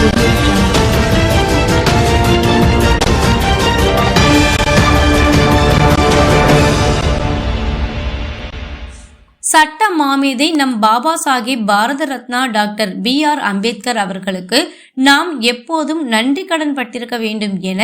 Thank you. சட்ட மாமேதை நம் Babasaheb Bharat Ratna doctor B R Ambedkar அவர்களுக்கு நாம் எப்போதும் நன்றி கடன் பட்டிருக்க வேண்டும் என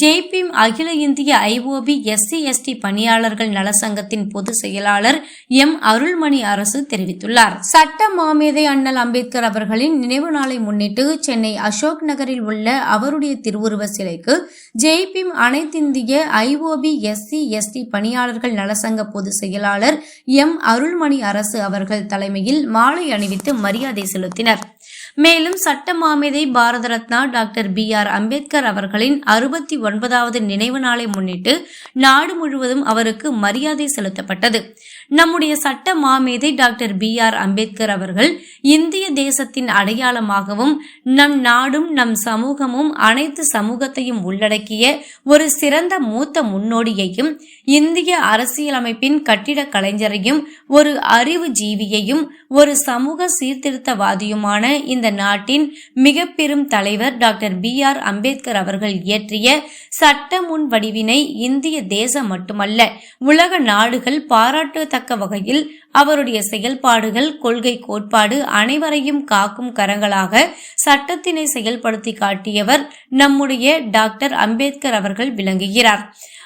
ஜேபிஎம் அகில இந்திய ஐஓபி எஸ்சி எஸ்டி பணியாளர்கள் நலசங்கத்தின் பொதுச் செயலாளர் எம் அருள்மணி அரசு தெரிவித்துள்ளார். சட்ட மாமேதை அண்ணல் அம்பேத்கர் அவர்களின் நினைவு நாளை முன்னிட்டு சென்னை அசோக் நகரில் உள்ள அவருடைய திருவுருவ சிலைக்கு ஜெய்பிம் அனைத்திந்திய ஐஓபி எஸ்சி எஸ்டி பணியாளர்கள் நலசங்க பொதுச் செயலாளர் எம் அருள்மணி அரசு அவர்கள் தலைமையில் மாலை அணிவித்து மரியாதை செலுத்தினர். மேலும் சட்ட மாமேதை Bharat Ratna doctor B R Ambedkar அவர்களின் அறுபத்தி ஒன்பதாவது நினைவு நாளை முன்னிட்டு நாடு முழுவதும் அவருக்கு மரியாதை செலுத்தப்பட்டது. நம்முடைய சட்ட மாமேதை டாக்டர் பி ஆர் அம்பேத்கர் அவர்கள் இந்திய தேசத்தின் அடையாளமாகவும் நம் நாடும் நம் சமூகமும் அனைத்து சமூகத்தையும் உள்ளடக்கிய ஒரு சிறந்த மூத்த முன்னோடியையும் இந்திய அரசியலமைப்பின் கட்டிடக் கலைஞரையும் ஒரு அறிவு ஜீவியையும் ஒரு சமூக சீர்திருத்தவாதியுமான இந்த நாட்டின் மிக பெரும் தலைவர் டாக்டர் பி ஆர் அம்பேத்கர் அவர்கள் இயற்றிய சட்ட முன் வடிவினை இந்திய தேசம் மட்டுமல்ல உலக நாடுகள் பாராட்டத்தக்க வகையில் அவருடைய செயல்பாடுகள் கொள்கை கோட்பாடு அனைவரையும் காக்கும் கரங்களாக சட்டத்தினை செயல்படுத்தி காட்டியவர் நம்முடைய டாக்டர் அம்பேத்கர் அவர்கள் விளங்குகிறார்.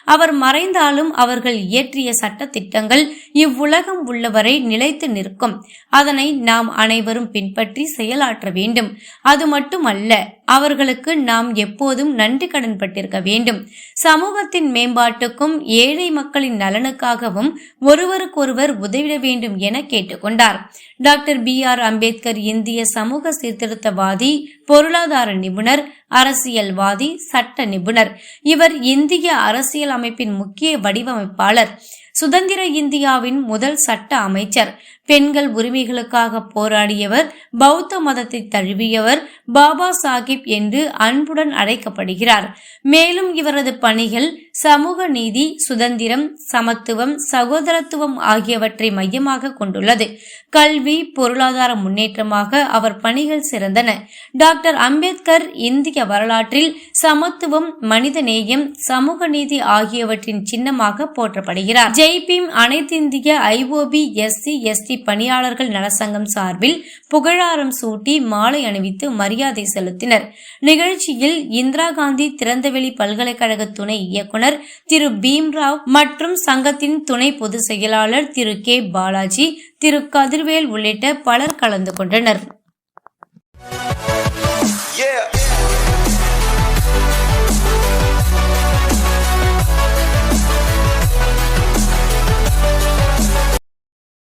அவர் மறைந்தாலும் அவர்கள் இயற்றிய சட்ட திட்டங்கள் இவ்வுலகம் உள்ளவரை நிலைத்து நிற்கும். அதனை நாம் அனைவரும் பின்பற்றி செயலாற்ற வேண்டும். அது மட்டுமல்ல அவர்களுக்கு நாம் எப்போதும் நன்றி கடன் பட்டிருக்க வேண்டும். சமூகத்தின் மேம்பாட்டுக்கும் ஏழை மக்களின் நலனுக்காகவும் ஒருவருக்கொருவர் உதவிட வேண்டும் என கேட்டுக்கொண்டார். டாக்டர் பி ஆர் அம்பேத்கர் இந்திய சமூக சீர்திருத்தவாதி பொருளாதார நிபுணர் அரசியல்வாதி சட்ட நிபுணர். இவர் இந்திய அரசியல் அமைப்பின் முக்கிய வடிவமைப்பாளர். சுதந்திர இந்தியாவின் முதல் சட்ட அமைச்சர். பெண்கள் உரிமைகளுக்காக போராடியவர் பௌத்த மதத்தை தழுவியவர் பாபா சாஹிப் என்று அன்புடன் அழைக்கப்படுகிறார். மேலும் இவரது பணிகள் சமூக நீதி சுதந்திரம் சமத்துவம் சகோதரத்துவம் ஆகியவற்றை மையமாக கொண்டுள்ளது. கல்வி பொருளாதார முன்னேற்றமாக அவர் பணிகள் சிறந்தன. டாக்டர் அம்பேத்கர் இந்திய வரலாற்றில் சமத்துவம் மனிதநேயம் சமூக நீதி ஆகியவற்றின் சின்னமாக போற்றப்படுகிறார். ஜெய்பீம் அனைத்திந்திய ஐஓபி எஸ்சி எஸ்டி பணியாளர்கள் நலசங்கம் சார்பில் புகழாரம் சூட்டி மாலை அணிவித்து மரியாதை செலுத்தினர். நிகழ்ச்சியில் இந்திரா காந்தி திறந்தவெளி பல்கலைக்கழக துணை இயக்குனர் திரு பீம்ராவ் மற்றும் சங்கத்தின் துணை பொதுச் செயலாளர் திரு கே பாலாஜி திரு கதிர்வேல் உள்ளிட்ட பலர் கலந்து கொண்டனர்.